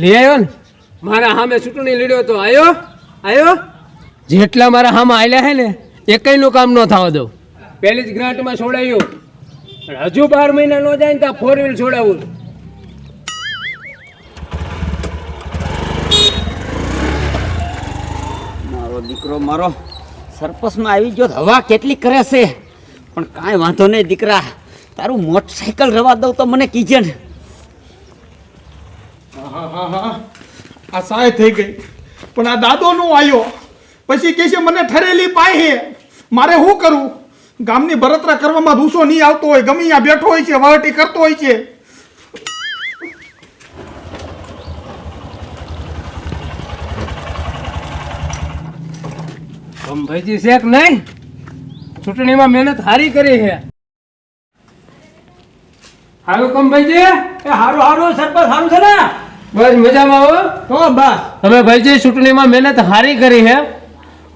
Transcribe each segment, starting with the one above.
લઈ આવ્યો ને? મારા સામે ચૂંટણી લડ્યો તો આવ્યો આવ્યો જેટલા મારા સામે આવ્યા હે ને, એકયનું કામ ન થવા દઉં. પહેલી જ ગ્રાન્ટમાં પણ હજુ બાર મહિના ન જાય ને ત્યાં ફોર વ્હીલ છોડાવું. મારો દીકરો મારો સરપસમાં આવી ગયો હવા કેટલી કરે છે? પણ કાંઈ વાંધો નહીં દીકરા. તારું મોટરસાયકલ રવા દઉં તો મને કીજે ને. આ સાય થઈ ગઈ. પણ આ દાદો નો આવ્યો પછી કહે છે મને ઠરેલી પાય મારે શું કરવું ગામની ભરતરા કરવામાં રૂસો નહીં આવતો હોય. ગમે ત્યાં બેઠો હોય છે વાવટી કરતો હોય છે. ભાઈજી શેખ નહીં? ચૂંટણીમાં મહેનત હારી કરી છે. હારું કંભાઈજી એ હારું હારું. સરપંચ હારું છે ને? બસ મજામાં હો. તો બસ. તમે ભાઈજી ચૂંટણીમાં મહેનત હારી કરી હે.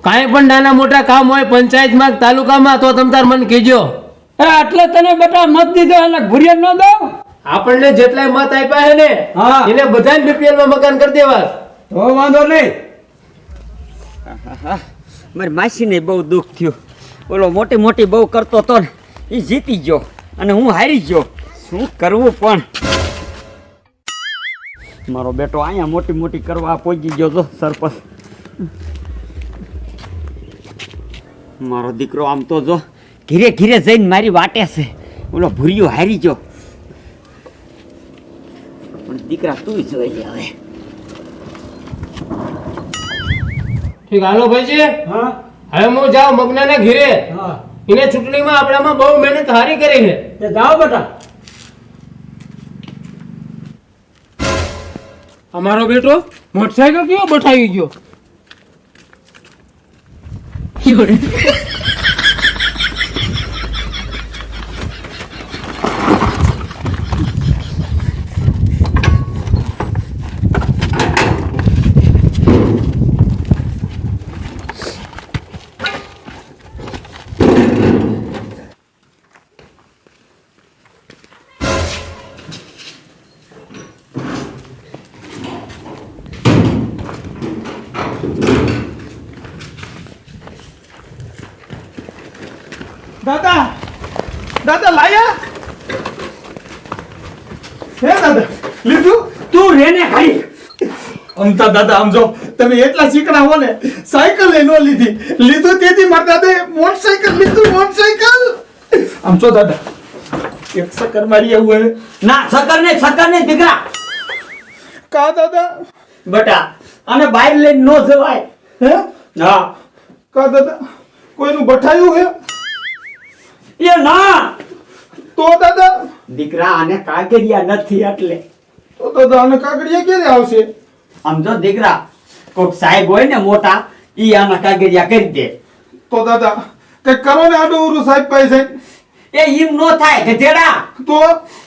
કાંઈ પણ નાના મોટા કામ હોય પંચાયતમાં તાલુકામાં તો તમ તાર મને કહેજો. એ એટલે તને બેટા મત દીધો એટલે ઘુરિયા ન દઉં? આપણને જેટલા મત આપ્યા છે ને હા. એને બધાને બીપીએલમાં મકાન કરી દેવા. તો વાંધો નહીં. મારી માસીને બહુ દુઃખ થયું. ઓલો મોટી મોટી બહુ કરતો તો ને એ જીતી ગયો અને હું હારી ગયો. શું કરવું પણ? મારો બેટો અહીંયા મોટી મોટી કરવા પહોંચી ગયો તો સરપંચ. મારો દીકરો આમ તો જો ઘીરે ઘીરે જઈને મારી વાટે છે. ઓલો ભૂરિયો હારી ગયો. પણ દીકરા તું જોઈ લે હવે. ઠીક હાલો ભાઈજી. હા. હવે હું જાઉં મગનાના ઘીરે. હા. એને ચૂંટણીમાં આપણામાં બહુ મહેનત હારી કરી છે. જાઓ બેટા. અમારો બેટો મોટરસાયકલ કેવો બઠાવી ગયો? દાદા દાદા લાયા? હે દાદા લીધું? તું રેને ખાઈ અમતા દાદા આમ જો તમે એટલા શીકણા હો ને સાયકલ એ નો લીધી. લીધું તેથી મારા દાદા મોટરસાયકલ લીધું મોટરસાયકલ આમ જો દાદા એક સકર મારી આવું હવે ના સકર ને સકર ને દીકરા. કા દાદા? બટા અને બહાર લઈને નો જવાય. હે? હા. કા દાદા? કોઈનું બઠાયું હે? એ ના! તો દાદા? દીકરા આને કાગડિયા નથી એટલે. તો દાદા આને કાગડિયા ક્યારે આવશે? આમ જો દીકરા કોક સાહેબ હોય ને મોટા ઈ આના કાગડિયા કરી દે. તો દાદા કે કરો ને આડો ઉરુ સાહેબ પાસે. એ ઈમ નો થાય ગધેડા. તો?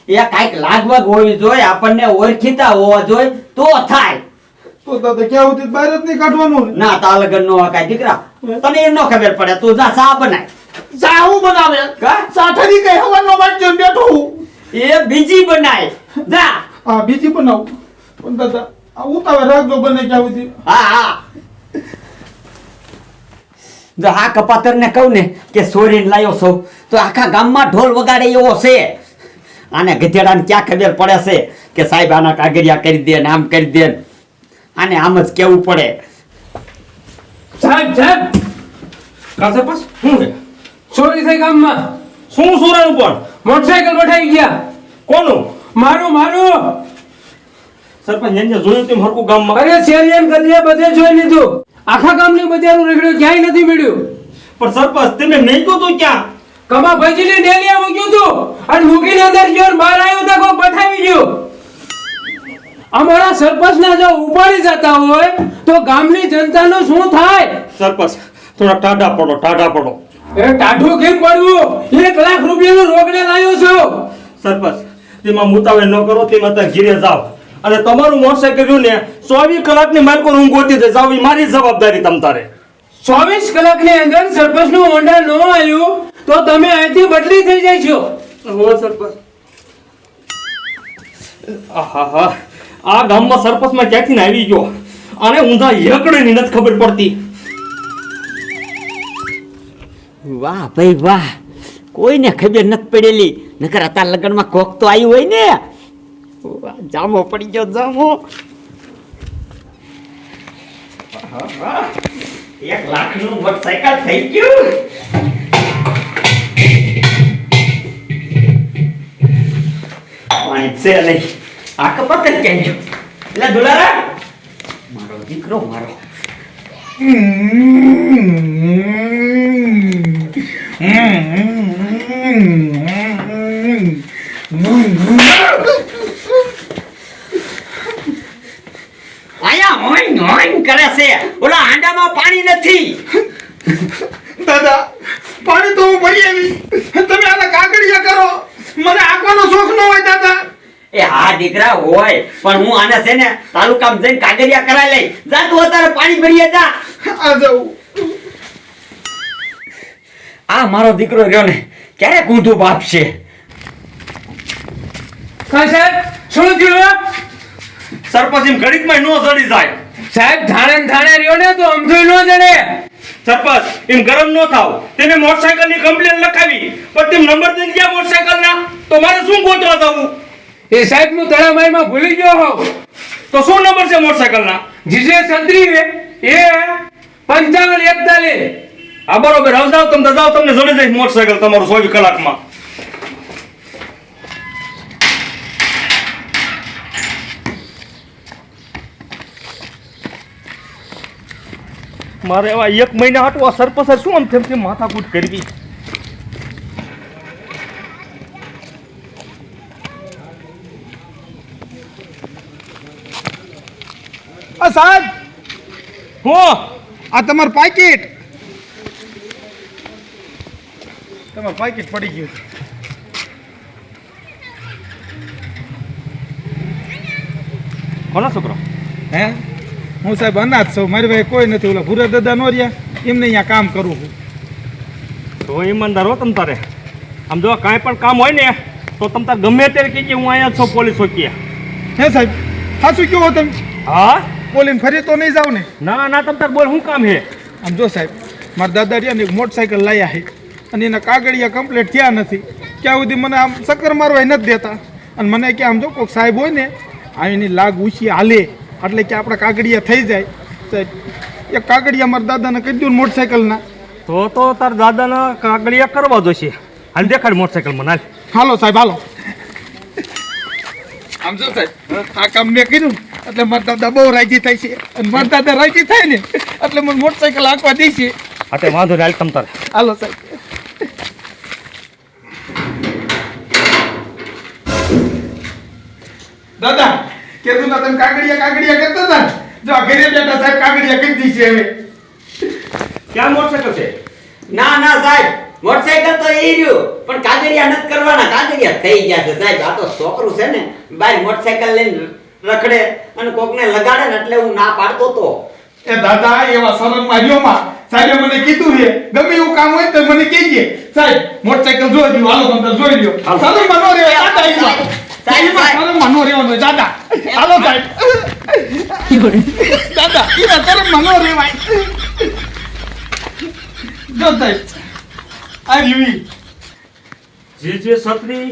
એ કાંઈક લાગવગ હોવી જોઈએ આપણને ઓળખીતા હોવા જોઈએ તો થાય. તો દાદા ક્યાં સુધી? બહાર જ નહીં કાઢવાનું ના? તા લગન નો કાંઈ દીકરા. તને એમ નો ખબર પડે તું જા સા બનાય. સાહુ બનાવે. કા? સાઠરી કઈ હવાનો વાંચ્યો ને બેઠો હું. એ બીજી બનાય. જા. હા બીજી બનાવ. પણ દાદા આ ઉતાવે રાખજો બને ક્યાં સુધી. હા હા. જો આ કપાતર ને કહું ને કે સોરીને લાયો છો તો આખા ગામમાં ઢોલ વગાડે એવો છે. આને ગધેડાને ક્યાં ખબર પડે છે કે સાહેબ આના કાગરિયા કરી દે ને આમ કરી દે આને આમ જ કેવું પડે. સાહેબ સાહેબ. કાસે પાસ? શું છે? ચોરી થઈ ગામમાં. શું સુરાનું પણ મોટરસાયકલ બઠાઈ ગયા. કોનું? મારું મારું. સરપંચ એને જોયું તેમ હરકું ગામમાં. અરે શેરિયન ગલિયા બધે જોઈ લીધું. આખા ગામની બજારનું રેગડ્યું ક્યાંય નથી મળ્યું. પણ સરપંચ તમે નહીં તો તું ક્યાં? કમા ભાઈજીની ડેલિયા મૂક્યું તું. અને મૂકીને અંદર ગયો ને બહાર આવ્યો તો કોઈ બઠાવી ગયો. અમારા સરપંચના જો ઉપાડી જતા હોય તો ગામની જનતાનું શું થાય? સરપંચ થોડા ટાઢા પડો ટાઢા પડો. એ ટાઢું કેમ પડવું? એક લાખ રૂપિયાનો રોકડે લાવ્યો છો. સરપંચ તેમાં મુતાવે ન કરો તેમાં ત્યાં ઘીરે જાવ અને તમારું મોટરસાઇકલ રહ્યું ને ચોવીસ કલાકની માલકો હું ગોતી દે જાવ મારી જવાબદારી તમ તારે. ચોવીસ કલાકની અંદર સરપંચનું ઓંડા ન આવ્યું તો તમે અહીંથી બદલી થઈ જાય છો. હો સરપંચ. આહા હા આ ગામમાં સરપંચમાં ક્યાંથી ને આવી ગયો? અને ઊંધા હેકડીની નથી ખબર પડતી. વાહ, ભાઈ વાહ. કોઈને ખબર નથી પડેલી. નકર અત્યાર લગ્નમાં કોક તો આવ્યું હોય ને. જામો પડી ગયો, જામો. એક લાખનું મોટરસાયકલ થઈ ગયું. પાણી છે આ કપાત જ ક્યાં ગયો એટલે દુલારા. મારો દીકરો, મારો આયા હોઈન હોઈન કરે છે ઓલા હાંડામાં પાણી નથી દાદા પાણી તો હું ભરી આવી તમે આના કાગળિયા કરો મને આંકવાનો શોખ ન હોય દાદા એ હા દીકરા હોય પણ હું આને છે ને તાલુકામાં જઈને કાગળિયા કરાવી લઈ જા તું અત્યારે પાણી ભરીએ જા. આ જવું. આ મારો દીકરો રહ્યો ને ક્યારે કૂંધું બાપશે હા સાહેબ શું થયું સરપંચ એમ ઘડીકમાં નો ચડી જાય. સાહેબ ધાણે ધાણે રહ્યો ને તો અમથું નો જડે. સરપંચ એમ ગરમ નો થાવ. તેને મોટરસાયકલની કમ્પ્લેન લખાવી પણ તેમ નંબર દઈ ગયા મોટરસાયકલ ના? તો મારે શું ગોતવા જવું? એ સાહેબ, હું તળામાઈમાં ભૂલી ગયો હોઉં. તો શું નંબર છે મોટરસાયકલ ના જીજે છત્રી એ પંચાવન એકતાલીસ. આ બરોબર. હવે જાઓ તમે જાઓ, તમને જડી જાય મોટરસાયકલ તમારું ચોવીસ કલાકમાં. મારે એવા એક મહિના હાટવા સરપંચ શું આમ તેમ માથાકૂટ કરવી? આ સાહેબ હો આ તમારું પાકીટ. તમારું પાકીટ પડી ગયું કોનો છોકરો? હે? હું સાહેબ અનાથ છું. મારી ભાઈ કોઈ નથી. ઓલા ભૂરા દાદા નો રહ્યા. એમને અહીંયા કામ કરું છું. તો ઈમાનદાર હો તમ તારે. આમ જો કાંઈ પણ કામ હોય ને તો તમ તાર ગમે ત્યારે કહે કે હું અહીંયા છો છું પોલીસ ચોકીએ હે સાહેબ? સાચું કહો તમે. હા? બોલીને ફરી તો નહીં જાવ ને? ના ના તમ તાર બોલ શું કામ હે? આમ જો સાહેબ મારા દાદા રહ્યા ને એક મોટરસાયકલ લાયા છે અને એના કાગળિયા કમ્પ્લીટ થયા નથી. ક્યાં સુધી મને આમ ચક્કર મારવા નથી દેતા. અને મને કે આમ જો કોઈક સાહેબ હોય ને આ એની લાગ ઊંચી હાલે. એટલે કે આપણા કાગળિયા થઈ જાય. સાહેબ એક કાગળિયા મારા દાદાને કહી દઉં મોટરસાયકલના. તો તો તાર દાદાના કાગળિયા કરવા જોશે. હાલ દેખાડ મોટરસાયકલ મને હાલો સાહેબ હાલો. આમ જો સાહેબ આ કામ મેં કર્યું. એટલે મારા દાદા બહુ રાજી થાય છે. અને મારા દાદા રાજી થાય ને એટલે મને મોટરસાયકલ આંકવા દે છે. હા તે વાંધો નહીં હાલ તમ તારે. હાલો સાહેબ. દાદા કેતું ના તમે કાગડિયા કાગડિયા કરતા હતા જો આ ઘરે બેઠા સાહેબ કાગડિયા કરી દી છે હવે. ક્યાં મોટરસાયકલ છે? ના ના સાહેબ. મોટરસાયકલ તો એ રહ્યું. પણ કાગડિયા નથી કરવાના. કાગડિયા થઈ ગયા છે સાહેબ. આ તો છોકરું છે ને બાય મોટરસાયકલ લઈને રખડે અને કોકને લગાડે ને એટલે હું ના પાડતો તો. એ દાદા એવા સરળ માર્યોમાં સાહેબે મને કીધું છે. ગમે એવું કામ હોય તો મને કહેજે. સાહેબ મોટરસાઇકલ જોઈ લ્યો. હાલો અંદર જોઈ લ્યો. સરળમાં નો રહેવાય. દાદા એમાં સાહેબ, સાહેબ. માં નો રહેવાનું દાદા હાલો સાહેબ. દાદા એના સરળમાં નો રહેવાય. જો સાહેબ. આ રીવી જે જે સત્રી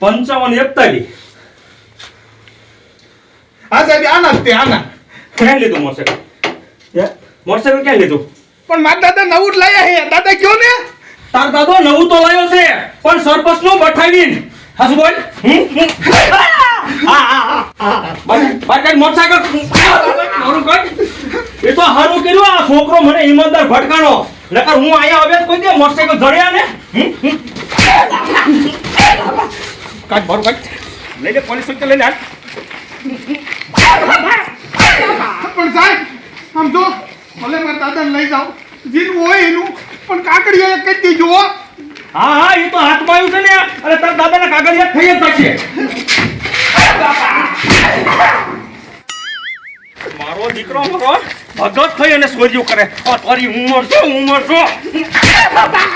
પંચાવન એકતાલીસ. હા સાહેબ આના જ તે આના. ક્યાં લીધું મોટરસાયકલ હે? ક્યાં લીધું? પણ મારા દાદા નવું જ લાયા હે દાદા કયો ને? તાર દાદો નવું તો લાવ્યો છે પણ સરપંચનું બઠાવીને. હાસુ બોલ. એ તો હારું કર્યું આ છોકરો મને ઈમાનદાર ભટકાણો. નકર હું અહીંયા આવ્યો કોઈ દે મોટરસાયકલ જડ્યા ને. કાઢ મારું કાઢ લઈ લે પોલીસ લઈને હાલ. દાદાને લઈ જાઓ જેનું હોય એનું પણ કાકડિયા કહી દેજો હા હા એ તો હાથમાં આવ્યું છે ને અરે તારા દાદાના કાગળિયા થઈ જ જશે મારો દીકરો મારો ભગત થઈ અને સોર્યું કરે તારી ઉંમર છો ઉંમર છો બાબા